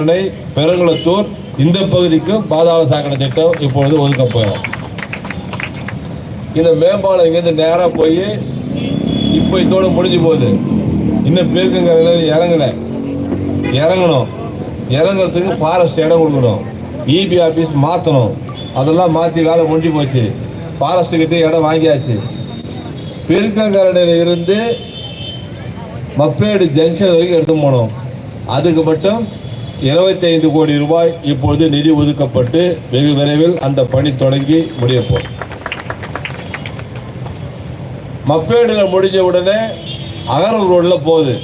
சென்னை பெருங்குளத்தூர் இந்த பகுதிக்கும் பாதாள சாக்கடை திட்டம் இப்பொழுது ஒதுக்கப்படும் இந்த மேம்பாலம் இங்கேருந்து நேராக போய் இப்போ இதோடு முடிஞ்சு போகுது. இன்னும் பேருக்குங்கிற இறங்கல. இறங்கணும். இறங்குறதுக்கு ஃபாரஸ்ட் இடம் கொடுக்கணும். இபி ஆஃபீஸ் மாற்றணும் அதெல்லாம் மாற்றி வேலை முடிஞ்சு போச்சு. ஃபாரஸ்ட் கிட்ட இடம் வாங்கியாச்சு. பெருக்கங்கரடையில் இருந்து மப்பேடு ஜங்ஷன் வரைக்கும் எடுத்து போனோம் அதுக்கு மட்டும் 25 கோடி ரூபாய் இப்பொழுது நிதி ஒதுக்கப்பட்டு வெகு விரைவில் அந்த பணி தொடங்கி முடியப்போம். மப்பேடுல முடிஞ்ச உடனே அகரம் ரோடில் போகுது.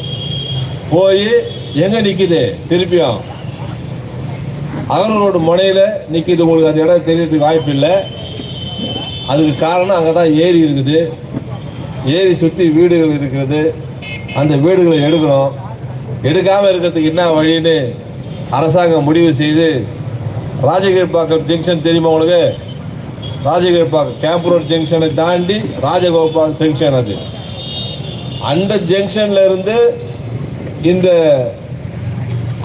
போய் எங்கே நிற்கிது திருப்பியும் அகரம் ரோடு முனையில் நிற்கிது உங்களுக்கு அந்த இடம் தெரியறதுக்கு வாய்ப்பு இல்லை. அதுக்கு காரணம் அங்கே தான் ஏரி இருக்குது. ஏரி சுற்றி வீடுகள் இருக்கிறது. அந்த வீடுகளை எடுக்கிறோம் எடுக்காமல் இருக்கிறதுக்கு என்ன வழின்னு அரசாங்கம் முடிவு செய்து ராஜகிரிப்பாக்கம் ஜங்ஷன் தெரியுமா உங்களுக்கு? ராஜகிரிப்பாக்கம் கேம்ப் ரோட் ஜங்ஷனை தாண்டி ராஜகோபால் ஜங்ஷன் அது. அந்த ஜங்ஷன்ல இருந்து இந்த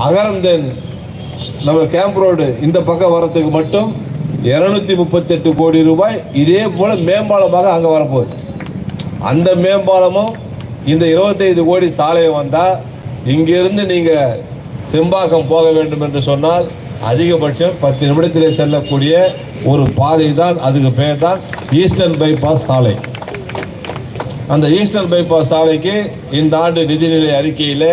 அகரந்தன் நம்ம கேம்ப் ரோடு இந்த பக்கம் வரத்துக்கு மட்டும் இருநூத்தி முப்பத்தெட்டு கோடி ரூபாய். இதே போல மேம்பாலமாக அங்கே வரப்போகுது. அந்த மேம்பாலமும் இந்த 25 கோடி சாலையை வந்தால் இங்கிருந்து நீங்கள் செம்பாக்கம் போக வேண்டும் என்று சொன்னால் அதிகபட்சம் பத்து நிமிடத்திலே செல்லக்கூடிய ஒரு பாதை தான் அதுக்கு பெயர் தான் ஈஸ்டர்ன் பைபாஸ் சாலை. அந்த ஈஸ்டர்ன் பைபாஸ் சாலைக்கு இந்த ஆண்டு நிதிநிலை அறிக்கையில்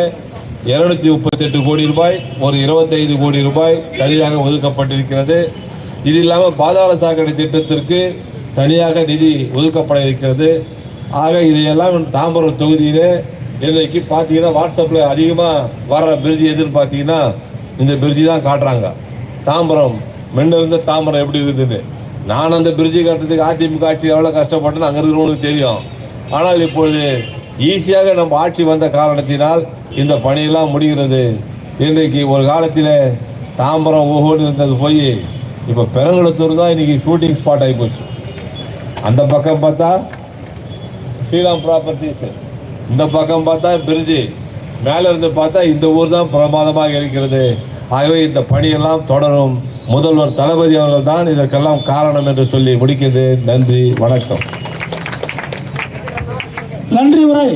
இருநூத்தி முப்பத்தெட்டு கோடி ரூபாய் ஒரு 25 கோடி ரூபாய் தனியாக ஒதுக்கப்பட்டிருக்கிறது. இது இல்லாமல் பாதாள சாக்கடை திட்டத்திற்கு தனியாக நிதி ஒதுக்கப்பட இருக்கிறது. ஆக இதையெல்லாம் தாம்பரம் தொகுதியிலே இன்றைக்கு பார்த்தீங்கன்னா வாட்ஸ்அப்பில் அதிகமாக வர்ற பிரிட்ஜ் எதுன்னு பார்த்தீங்கன்னா இந்த பிரிட்ஜி தான் காட்டுறாங்க. தாம்பரம் முன்ன இருந்த தாம்பரம் எப்படி இருக்குதுன்னு நான் அந்த பிரிட்ஜை கட்டுறதுக்கு அதிமுக ஆட்சி எவ்வளோ கஷ்டப்பட்டேன்னு அங்கே இருக்கிறவங்களுக்கு தெரியும். ஆனால் இப்பொழுது ஈஸியாக நம்ம ஆட்சி வந்த காரணத்தினால் இந்த பணியெல்லாம் முடிகிறது. இன்றைக்கு ஒரு காலத்தில் தாம்பரம் ஓஹோன்னு இருந்தது போய் இப்போ பெருங்குளத்தூர் தான் இன்றைக்கி ஷூட்டிங் ஸ்பாட் ஆகி போச்சு. அந்த பக்கம் பார்த்தா ஸ்ரீராம் ப்ராப்பர்ட்டிஸ் இந்த பக்கம் பார்த்தா பிரிட்ஜி. மேலே இருந்து பார்த்தா இந்த ஊர் தான் பிரமாதமாக இருக்கிறது. ஆகவே இந்த பணியெல்லாம் தொடரும். முதல்வர் தளபதி அவர்கள் தான் இதற்கெல்லாம் காரணம் என்று சொல்லி முடிக்கிறது நன்றி வணக்கம். நன்றி உரை.